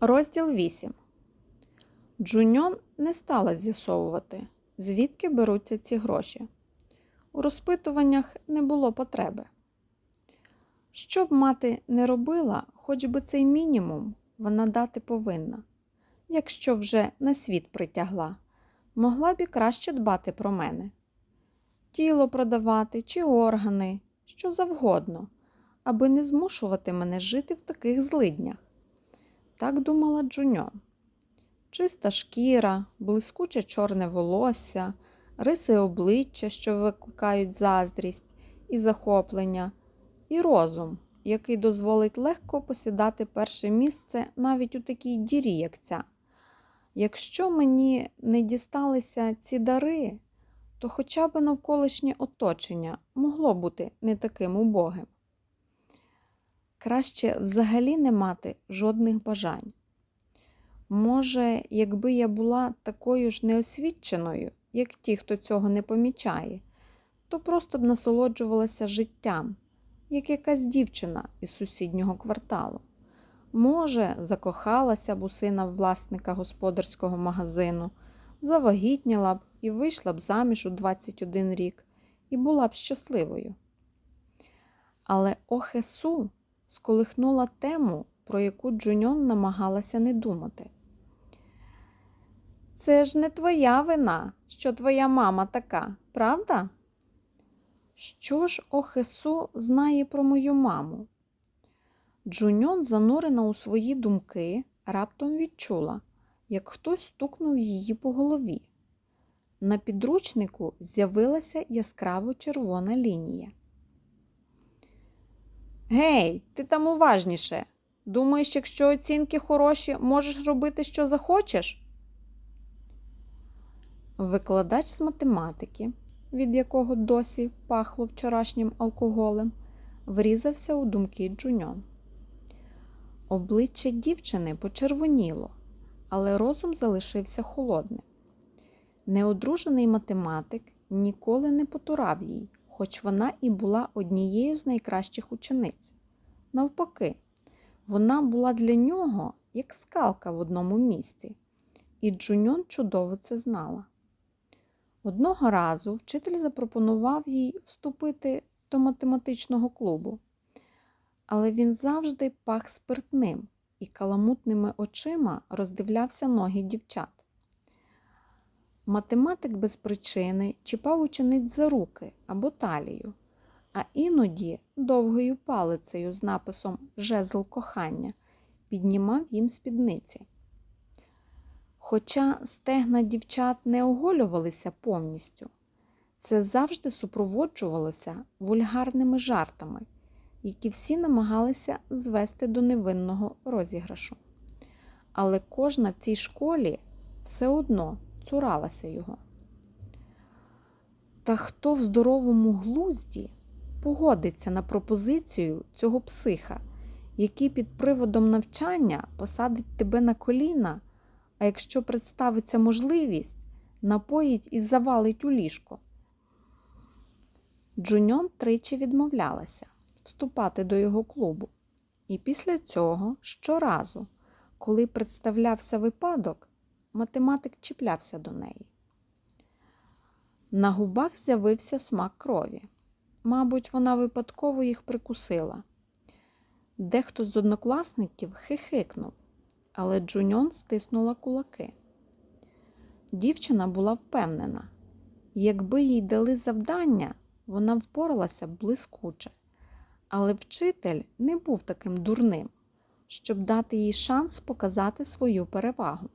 Розділ 8. Джуньон не стала з'ясовувати, звідки беруться ці гроші. У розпитуваннях не було потреби. Що б мати не робила, хоч би цей мінімум вона дати повинна. Якщо вже на світ притягла, могла б і краще дбати про мене. Тіло продавати чи органи, що завгодно, аби не змушувати мене жити в таких злиднях. Так думала Джуньон. Чиста шкіра, блискуче чорне волосся, риси обличчя, що викликають заздрість і захоплення, і розум, який дозволить легко посідати перше місце навіть у такій дірі, як ця. Якщо мені не дісталися ці дари, то хоча б навколишнє оточення могло бути не таким убогим. Краще взагалі не мати жодних бажань. Може, якби я була такою ж неосвіченою, як ті, хто цього не помічає, то просто б насолоджувалася життям, як якась дівчина із сусіднього кварталу. Може, закохалася б у сина власника господарського магазину, завагітніла б і вийшла б заміж у 21 рік і була б щасливою. Але Охесу сколихнула тему, про яку Джуньон намагалася не думати. Це ж не твоя вина, що твоя мама така, правда? Що ж Охесу знає про мою маму? Джуньон, занурена у свої думки, раптом відчула, як хтось стукнув її по голові. На підручнику з'явилася яскраво червона лінія. Гей, ти там уважніше. Думаєш, якщо оцінки хороші, можеш робити, що захочеш? Викладач з математики, від якого досі пахло вчорашнім алкоголем, врізався у думки Джуньон. Обличчя дівчини почервоніло, але розум залишився холодним. Неодружений математик ніколи не потурав їй, хоч вона і була однією з найкращих учениць. Навпаки, вона була для нього як скалка в одному місці, і Джуньон чудово це знала. Одного разу вчитель запропонував їй вступити до математичного клубу, але він завжди пах спиртним і каламутними очима роздивлявся ноги дівчат. Математик без причини чіпав учениць за руки або талію, а іноді довгою палицею з написом Жезл кохання піднімав їм спідниці. Хоча стегна дівчат не оголювалися повністю, це завжди супроводжувалося вульгарними жартами, які всі намагалися звести до невинного розіграшу. Але кожна в цій школі все одно цуралася його. Та хто в здоровому глузді погодиться на пропозицію цього психа, який під приводом навчання посадить тебе на коліна, а якщо представиться можливість, напоїть і завалить у ліжко? Джуньон тричі відмовлялася вступати до його клубу, і після цього щоразу, коли представлявся випадок, математик чіплявся до неї. На губах з'явився смак крові. Мабуть, вона випадково їх прикусила. Дехто з однокласників хихикнув, але Джуньон стиснула кулаки. Дівчина була впевнена, якби їй дали завдання, вона впоралася б блискуче. Але вчитель не був таким дурним, щоб дати їй шанс показати свою перевагу.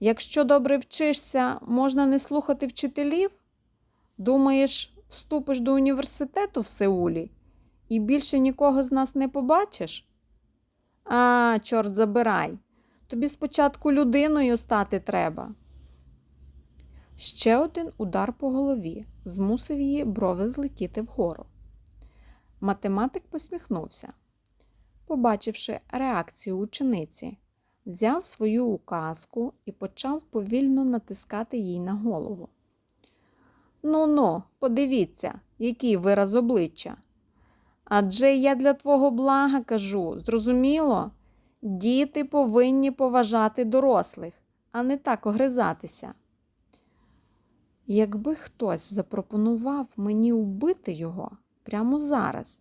Якщо добре вчишся, можна не слухати вчителів? Думаєш, вступиш до університету в Сеулі і більше нікого з нас не побачиш? А, чорт забирай. Тобі спочатку людиною стати треба. Ще один удар по голові змусив її брови злетіти вгору. Математик посміхнувся, побачивши реакцію учениці, взяв свою указку і почав повільно натискати їй на голову. Ну ну, подивіться, який вираз обличчя. Адже я для твого блага кажу, зрозуміло, Діти повинні поважати дорослих, а не так огризатися. Якби хтось запропонував мені убити його прямо зараз,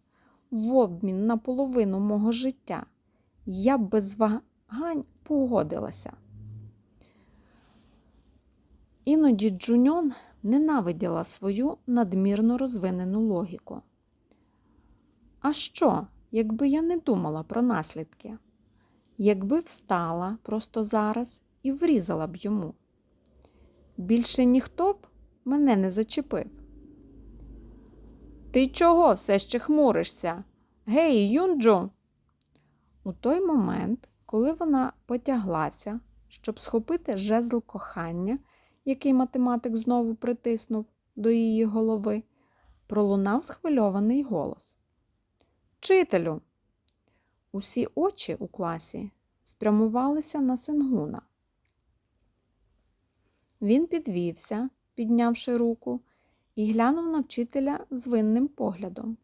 в обмін на половину мого життя, я б без вагань погодилася. Іноді Джуньон ненавиділа свою надмірно розвинену логіку. А що, якби я не думала про наслідки? Якби встала просто зараз і врізала б йому? Більше ніхто б мене не зачепив. Ти чого все ще хмуришся? Гей, Юнджу! У той момент, коли вона потяглася, щоб схопити жезл кохання, який математик знову притиснув до її голови, пролунав схвильований голос. Вчителю! Усі очі у класі спрямувалися на Сингуна. Він підвівся, піднявши руку, і глянув на вчителя з винним поглядом.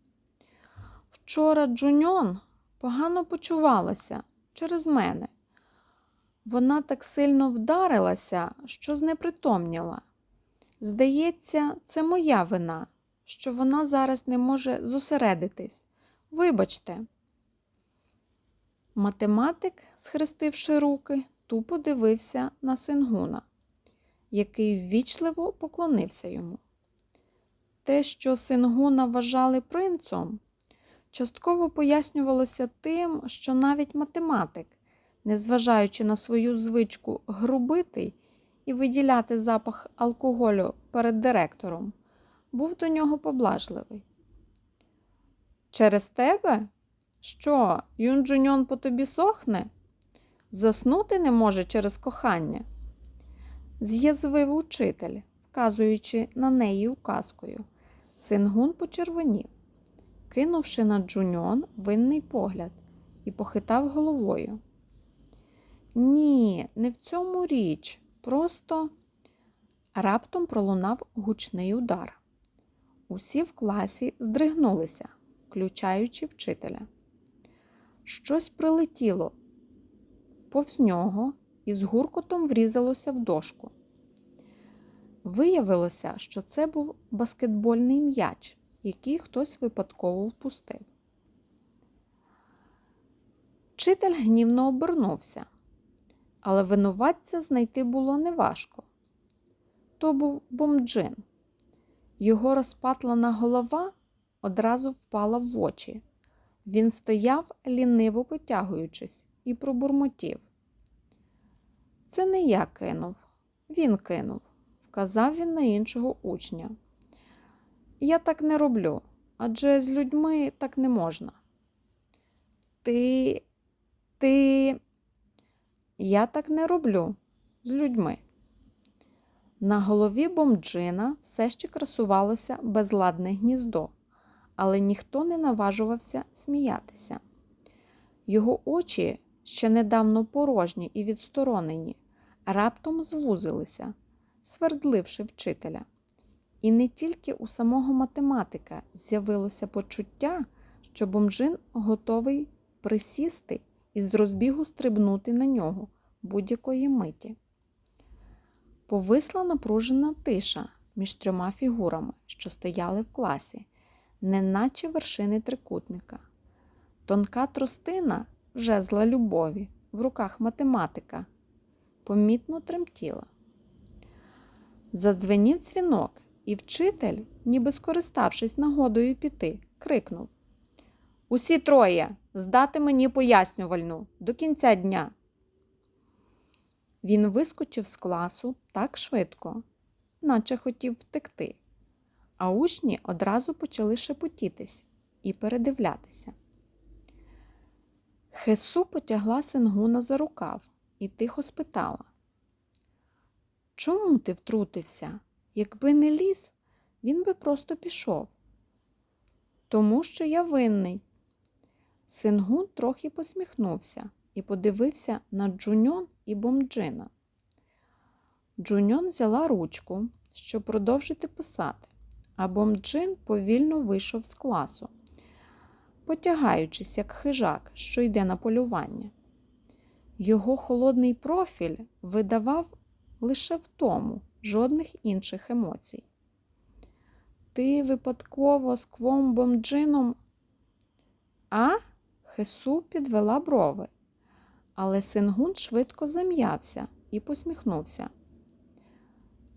Вчора Джуньон погано почувалася через мене. Вона так сильно вдарилася, що знепритомніла. Здається, це моя вина, що вона зараз не може зосередитись. Вибачте. Математик, схрестивши руки, тупо дивився на Сингуна, який ввічливо поклонився йому. Те, що Сингуна вважали принцом, частково пояснювалося тим, що навіть математик, незважаючи на свою звичку грубити і виділяти запах алкоголю перед директором, був до нього поблажливий. Через тебе? Що, Юнджуньон по тобі сохне? Заснути не може через кохання? З'язвив учитель, вказуючи на неї указкою. Сингун почервонів, кинувши на Джуньон винний погляд, і похитав головою. Ні, не в цьому річ. Просто раптом пролунав гучний удар. Усі в класі здригнулися, включаючи вчителя. Щось прилетіло повз нього і з гуркотом врізалося в дошку. Виявилося, що це був баскетбольний м'яч, який хтось випадково впустив. Вчитель гнівно обернувся, але винуватця знайти було неважко. То був бомджин. Його розпатлана голова одразу впала в очі. Він стояв, ліниво потягуючись, і пробурмотів. Це не я кинув, він кинув, вказав він на іншого учня. Я так не роблю, адже з людьми так не можна. Ти, ти, я так не роблю з людьми. На голові бомджина все ще красувалося безладне гніздо, але ніхто не наважувався сміятися. Його очі, ще недавно порожні і відсторонені, раптом звузилися, свердливши вчителя. І не тільки у самого математика з'явилося почуття, що бомжин готовий присісти і з розбігу стрибнути на нього будь-якої миті. Повисла напружена тиша між трьома фігурами, що стояли в класі, неначе вершини трикутника. Тонка тростина жезла любові в руках математика помітно тремтіла. Задзвенів дзвінок, і вчитель, ніби скориставшись нагодою піти, крикнув Усі троє здати мені пояснювальну до кінця дня. Він вискочив з класу так швидко, наче хотів втекти, а учні одразу почали шепотітись і передивлятися. Хесу потягла Сингуна за рукав і тихо спитала Чому ти втрутився? Якби не ліз, він би просто пішов. Тому що я винний. Сингун трохи посміхнувся і подивився на Джуньон і Бомджина. Джуньон взяла ручку, щоб продовжити писати, а Бомджин повільно вийшов з класу, потягаючись, як хижак, що йде на полювання. Його холодний профіль видавав лише втому, жодних інших емоцій. Ти випадково з квомбом джином. А? Хесу підвела брови, але Сингун швидко зам'явся і посміхнувся.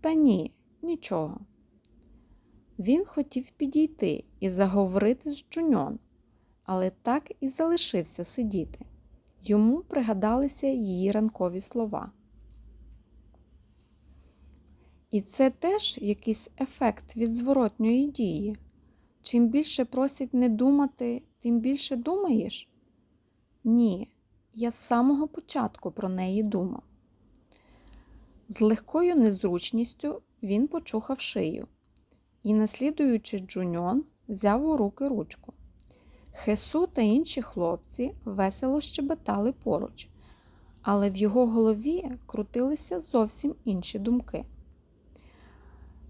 Та ні, нічого. Він хотів підійти і заговорити з Джуньон, але так і залишився сидіти. Йому пригадалися її ранкові слова. І це теж якийсь ефект від зворотньої дії. Чим більше просять не думати, тим більше думаєш? Ні, я з самого початку про неї думав. З легкою незручністю він почухав шию і, наслідуючи Джуньон, взяв у руки ручку. Хесу та інші хлопці весело щебетали поруч, але в його голові крутилися зовсім інші думки.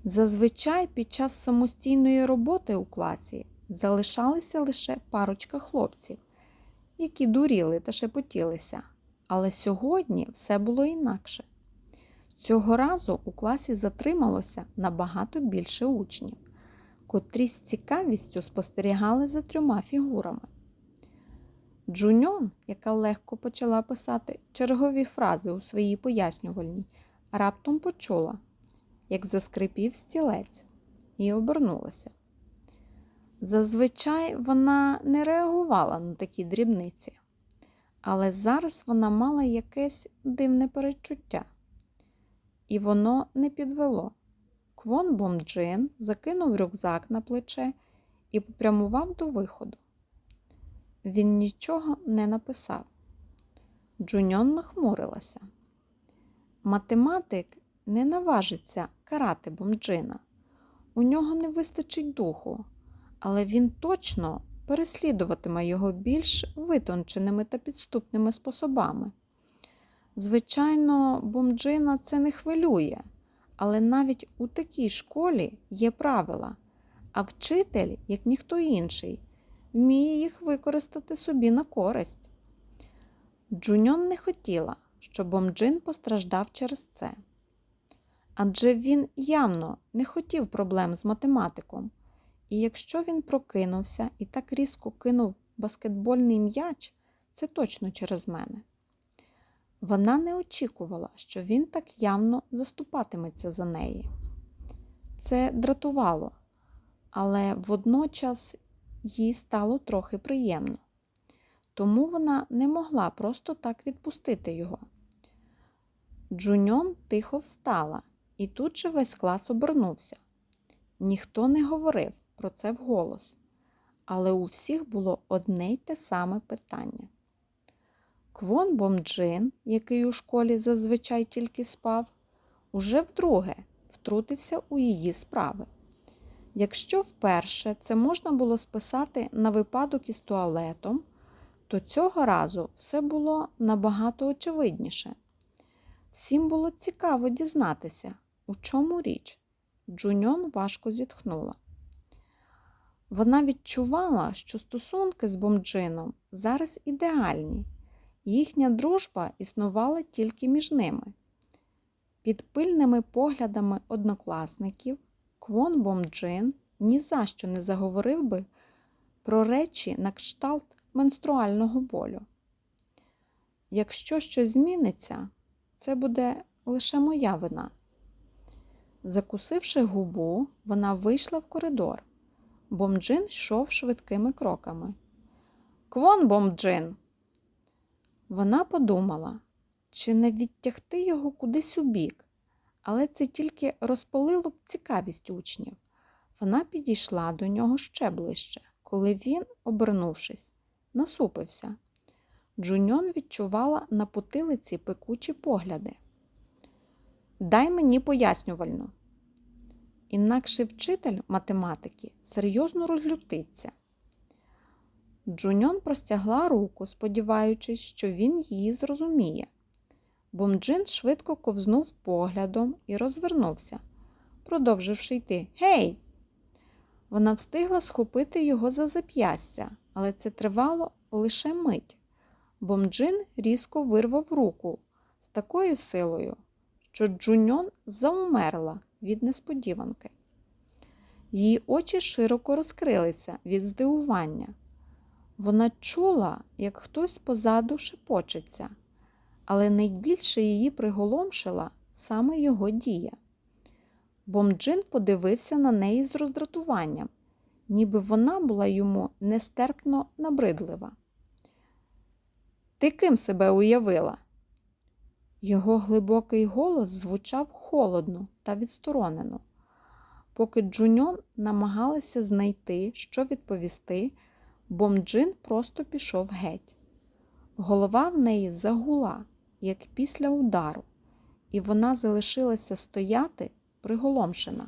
Зазвичай під час самостійної роботи у класі залишалися лише парочка хлопців, які дуріли та шепотілися. Але сьогодні все було інакше. Цього разу у класі затрималося набагато більше учнів, котрі з цікавістю спостерігали за трьома фігурами. Джуньон, яка легко почала писати чергові фрази у своїй пояснювальній, раптом почула, як заскрипів стілець, і обернулася. Зазвичай вона не реагувала на такі дрібниці, але зараз вона мала якесь дивне перечуття, і воно не підвело. Квон Бомджин закинув рюкзак на плече і попрямував до виходу. Він нічого не написав. Джуньон нахмурилася. Математик не наважиться карати бомджина. У нього не вистачить духу, але він точно переслідуватиме його більш витонченими та підступними способами. Звичайно, бомджина це не хвилює, але навіть у такій школі є правила, а вчитель, як ніхто інший, вміє їх використати собі на користь. Джуньон не хотіла, щоб бомджин постраждав через це адже він явно не хотів проблем з математиком. І якщо він прокинувся і так різко кинув баскетбольний м'яч, це точно через мене. Вона не очікувала, що він так явно заступатиметься за неї. Це дратувало, але водночас їй стало трохи приємно. Тому вона не могла просто так відпустити його. Джуньон тихо встала і тут же весь клас обернувся. Ніхто не говорив про це вголос, але у всіх було одне й те саме питання. Квон Бомджин, який у школі зазвичай тільки спав, уже вдруге втрутився у її справи. Якщо вперше це можна було списати на випадок із туалетом, то цього разу все було набагато очевидніше. Всім було цікаво дізнатися, у чому річ? Джуньон важко зітхнула. Вона відчувала, що стосунки з бомджином зараз ідеальні, їхня дружба існувала тільки між ними. Під пильними поглядами однокласників Квон Бомджин ні за що не заговорив би про речі на кшталт менструального болю. Якщо щось зміниться, це буде лише моя вина. Закусивши губу, вона вийшла в коридор. Бомджин йшов швидкими кроками. Квон, бомджин! Вона подумала, чи не відтягти його кудись у бік, але це тільки розпалило б цікавість учнів. Вона підійшла до нього ще ближче, коли він, обернувшись, насупився. Джуньон відчувала на потилиці пекучі погляди. Дай мені пояснювальну. Інакше вчитель математики серйозно розлютиться. Джуньон простягла руку, сподіваючись, що він її зрозуміє. Бомджин швидко ковзнув поглядом і розвернувся, продовживши йти. Гей! Вона встигла схопити його за зап'ястя, але це тривало лише мить. Бомджин різко вирвав руку з такою силою, що Джуньон заумерла від несподіванки. Її очі широко розкрилися від здивування. Вона чула, як хтось позаду шепочеться, але найбільше її приголомшила саме його дія. Бомджин подивився на неї з роздратуванням, ніби вона була йому нестерпно набридлива. Ти ким себе уявила? Його глибокий голос звучав холодно та відсторонено. Поки Джуньон намагалася знайти, що відповісти, Бомджин просто пішов геть. Голова в неї загула, як після удару, і вона залишилася стояти приголомшена.